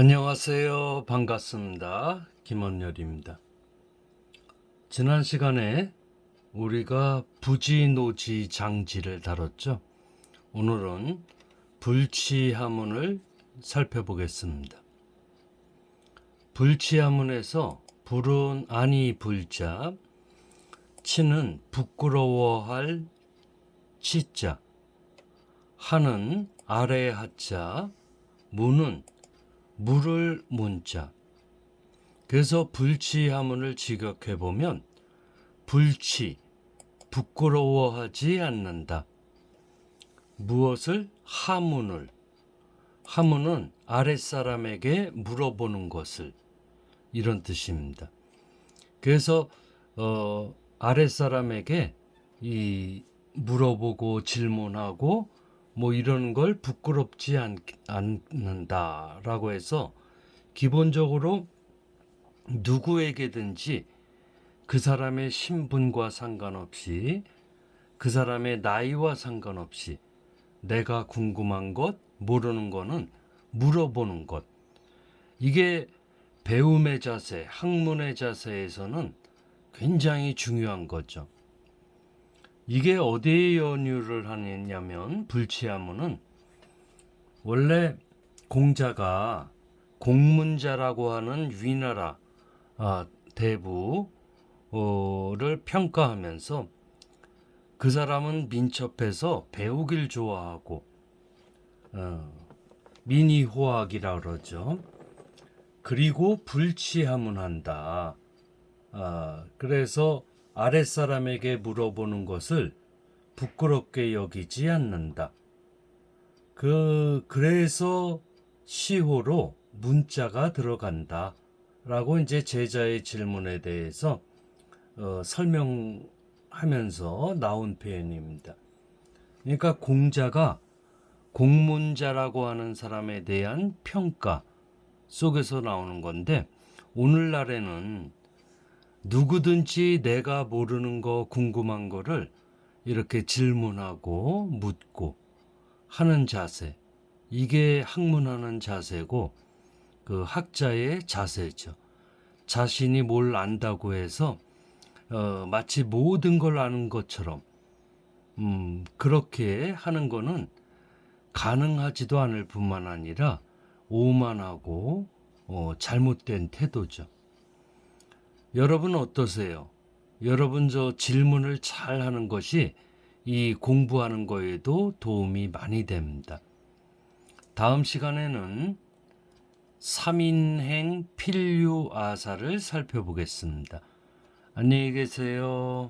안녕하세요. 반갑습니다. 김원열입니다. 지난 시간에 우리가 부지노지 장지를 다뤘죠. 오늘은 불치하문을 살펴보겠습니다. 불치하문에서 불은 아니 불자, 치는 부끄러워할 치자, 하는 아래 하자, 무는 물을 문자. 그래서 불치 하문을 직역해 보면 불치 부끄러워하지 않는다. 무엇을 하문을 하문은 아랫사람에게 물어보는 것을 이런 뜻입니다. 그래서 어, 아랫사람에게 이 물어보고 질문하고 뭐 이런 걸 부끄럽지 않, 않는다라고 해서 기본적으로 누구에게든지 그 사람의 신분과 상관없이 그 사람의 나이와 상관없이 내가 궁금한 것, 모르는 거는 물어보는 것. 이게 배움의 자세, 학문의 자세에서는 굉장히 중요한 거죠. 이게 어디에 연유를 하느냐면 불치하문은 원래 공자가 공문자라고 하는 위나라 아, 대부를 평가하면서 그 사람은 민첩해서 배우길 좋아하고 어, 민의호학이라 그러죠. 그리고 불치하문한다. 아, 그래서 아랫사람에게 물어보는 것을 부끄럽게 여기지 않는다. 그, 그래서 시호로 문자가 들어간다. 라고 이제 제자의 질문에 대해서 어, 설명하면서 나온 표현입니다. 그러니까 공자가 공문자라고 하는 사람에 대한 평가 속에서 나오는 건데 오늘날에는 누구든지 내가 모르는 거 궁금한 거를 이렇게 질문하고 묻고 하는 자세 이게 학문하는 자세고 그 학자의 자세죠. 자신이 뭘 안다고 해서 어, 마치 모든 걸 아는 것처럼 음, 그렇게 하는 거는 가능하지도 않을 뿐만 아니라 오만하고 어, 잘못된 태도죠. 여러분 어떠세요? 여러분 저 질문을 잘 하는 것이 이 공부하는 거에도 도움이 많이 됩니다. 다음 시간에는 3인행 필류아사를 살펴보겠습니다. 안녕히 계세요.